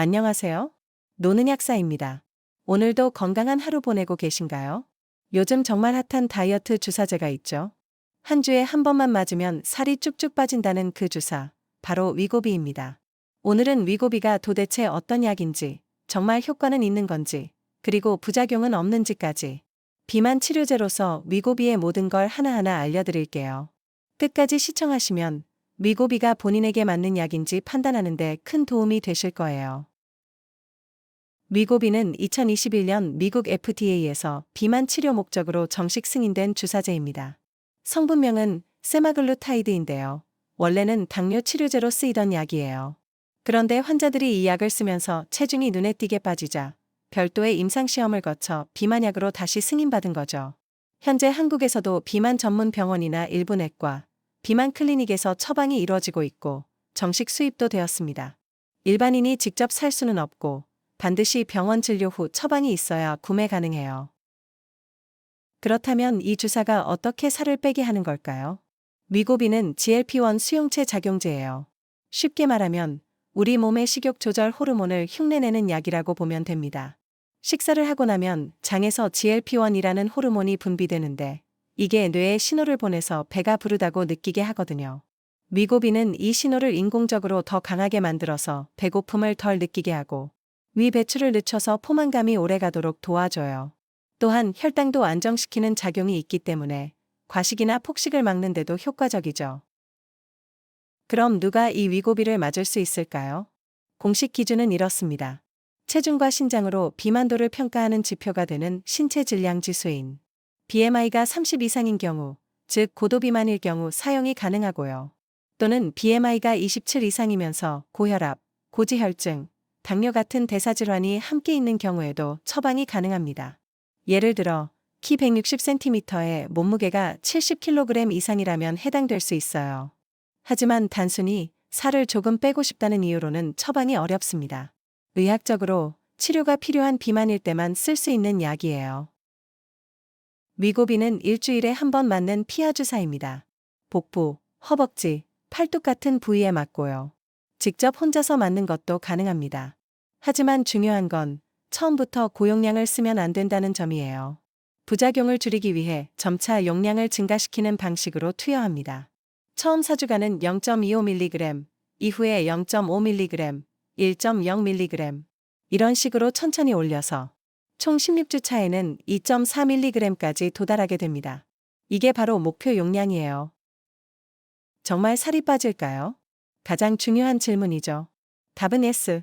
안녕하세요. 노는 약사입니다. 오늘도 건강한 하루 보내고 계신가요? 요즘 정말 핫한 다이어트 주사제가 있죠. 한 주에 한 번만 맞으면 살이 쭉쭉 빠진다는 그 주사, 바로 위고비입니다. 오늘은 위고비가 도대체 어떤 약인지, 정말 효과는 있는 건지, 그리고 부작용은 없는지까지 비만 치료제로서 위고비의 모든 걸 하나하나 알려드릴게요. 끝까지 시청하시면 위고비가 본인에게 맞는 약인지 판단하는데 큰 도움이 되실 거예요. 위고비는 2021년 미국 FDA에서 비만 치료 목적으로 정식 승인된 주사제입니다. 성분명은 세마글루타이드인데요. 원래는 당뇨 치료제로 쓰이던 약이에요. 그런데 환자들이 이 약을 쓰면서 체중이 눈에 띄게 빠지자 별도의 임상시험을 거쳐 비만약으로 다시 승인받은 거죠. 현재 한국에서도 비만 전문 병원이나 일부 내과, 비만 클리닉에서 처방이 이루어지고 있고 정식 수입도 되었습니다. 일반인이 직접 살 수는 없고 반드시 병원 진료 후 처방이 있어야 구매 가능해요. 그렇다면 이 주사가 어떻게 살을 빼게 하는 걸까요? 위고비는 GLP-1 수용체 작용제예요. 쉽게 말하면 우리 몸의 식욕 조절 호르몬을 흉내내는 약이라고 보면 됩니다. 식사를 하고 나면 장에서 GLP-1이라는 호르몬이 분비되는데 이게 뇌에 신호를 보내서 배가 부르다고 느끼게 하거든요. 위고비는 이 신호를 인공적으로 더 강하게 만들어서 배고픔을 덜 느끼게 하고 위 배출을 늦춰서 포만감이 오래가도록 도와줘요. 또한 혈당도 안정시키는 작용이 있기 때문에 과식이나 폭식을 막는 데도 효과적이죠. 그럼 누가 이 위고비를 맞을 수 있을까요? 공식 기준은 이렇습니다. 체중과 신장으로 비만도를 평가하는 지표가 되는 신체 질량 지수인 BMI가 30 이상인 경우, 즉 고도비만일 경우 사용이 가능하고요. 또는 BMI가 27 이상이면서 고혈압, 고지혈증, 당뇨 같은 대사질환이 함께 있는 경우에도 처방이 가능합니다. 예를 들어 키 160cm에 몸무게가 70kg 이상이라면 해당될 수 있어요. 하지만 단순히 살을 조금 빼고 싶다는 이유로는 처방이 어렵습니다. 의학적으로 치료가 필요한 비만일 때만 쓸 수 있는 약이에요. 위고비는 일주일에 한 번 맞는 피하 주사입니다. 복부, 허벅지, 팔뚝 같은 부위에 맞고요. 직접 혼자서 맞는 것도 가능합니다. 하지만 중요한 건 처음부터 고용량을 쓰면 안 된다는 점이에요. 부작용을 줄이기 위해 점차 용량을 증가시키는 방식으로 투여합니다. 처음 4주간은 0.25mg, 이후에 0.5mg, 1.0mg 이런 식으로 천천히 올려서 총 16주 차에는 2.4mg까지 도달하게 됩니다. 이게 바로 목표 용량이에요. 정말 살이 빠질까요? 가장 중요한 질문이죠. 답은 S.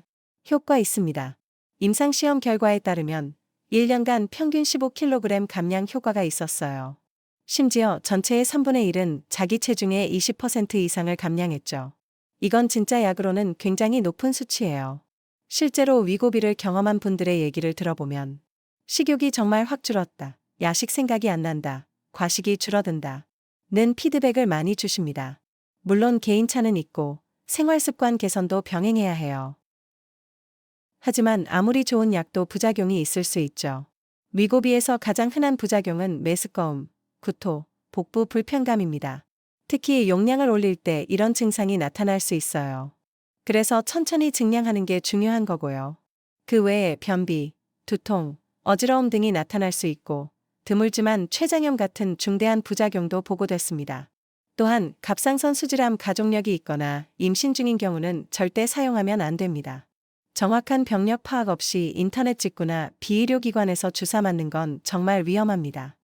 효과 있습니다. 임상시험 결과에 따르면 1년간 평균 15kg 감량 효과가 있었어요. 심지어 전체의 3분의 1은 자기 체중의 20% 이상을 감량했죠. 이건 진짜 약으로는 굉장히 높은 수치예요. 실제로 위고비를 경험한 분들의 얘기를 들어보면 식욕이 정말 확 줄었다. 야식 생각이 안 난다. 과식이 줄어든다. 는 피드백을 많이 주십니다. 물론 개인차는 있고 생활 습관 개선도 병행해야 해요. 하지만 아무리 좋은 약도 부작용이 있을 수 있죠. 위고비에서 가장 흔한 부작용은 메스꺼움, 구토, 복부 불편감입니다. 특히 용량을 올릴 때 이런 증상이 나타날 수 있어요. 그래서 천천히 증량하는 게 중요한 거고요. 그 외에 변비, 두통, 어지러움 등이 나타날 수 있고 드물지만 췌장염 같은 중대한 부작용도 보고됐습니다. 또한 갑상선 수질암 가족력이 있거나 임신 중인 경우는 절대 사용하면 안 됩니다. 정확한 병력 파악 없이 인터넷 직구나 비의료기관에서 주사 맞는 건 정말 위험합니다.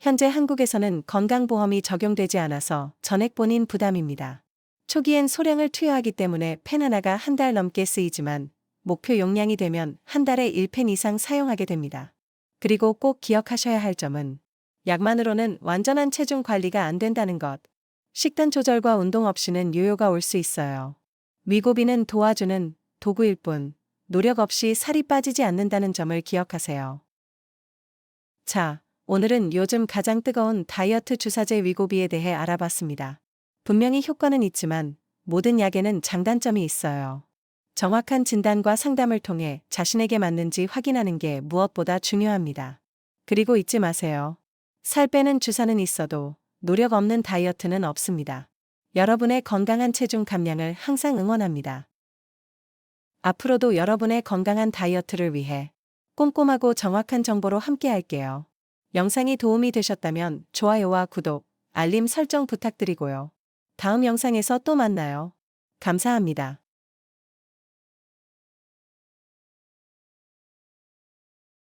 현재 한국에서는 건강보험이 적용되지 않아서 전액 본인 부담입니다. 초기엔 소량을 투여하기 때문에 펜 하나가 한 달 넘게 쓰이지만 목표 용량이 되면 한 달에 1펜 이상 사용하게 됩니다. 그리고 꼭 기억하셔야 할 점은 약만으로는 완전한 체중 관리가 안 된다는 것. 식단 조절과 운동 없이는 요요가 올 수 있어요. 위고비는 도와주는 도구일 뿐 노력 없이 살이 빠지지 않는다는 점을 기억하세요. 자, 오늘은 요즘 가장 뜨거운 다이어트 주사제 위고비에 대해 알아봤습니다. 분명히 효과는 있지만 모든 약에는 장단점이 있어요. 정확한 진단과 상담을 통해 자신에게 맞는지 확인하는 게 무엇보다 중요합니다. 그리고 잊지 마세요. 살 빼는 주사는 있어도 노력 없는 다이어트는 없습니다. 여러분의 건강한 체중 감량을 항상 응원합니다. 앞으로도 여러분의 건강한 다이어트를 위해 꼼꼼하고 정확한 정보로 함께 할게요. 영상이 도움이 되셨다면 좋아요와 구독, 알림 설정 부탁드리고요. 다음 영상에서 또 만나요. 감사합니다.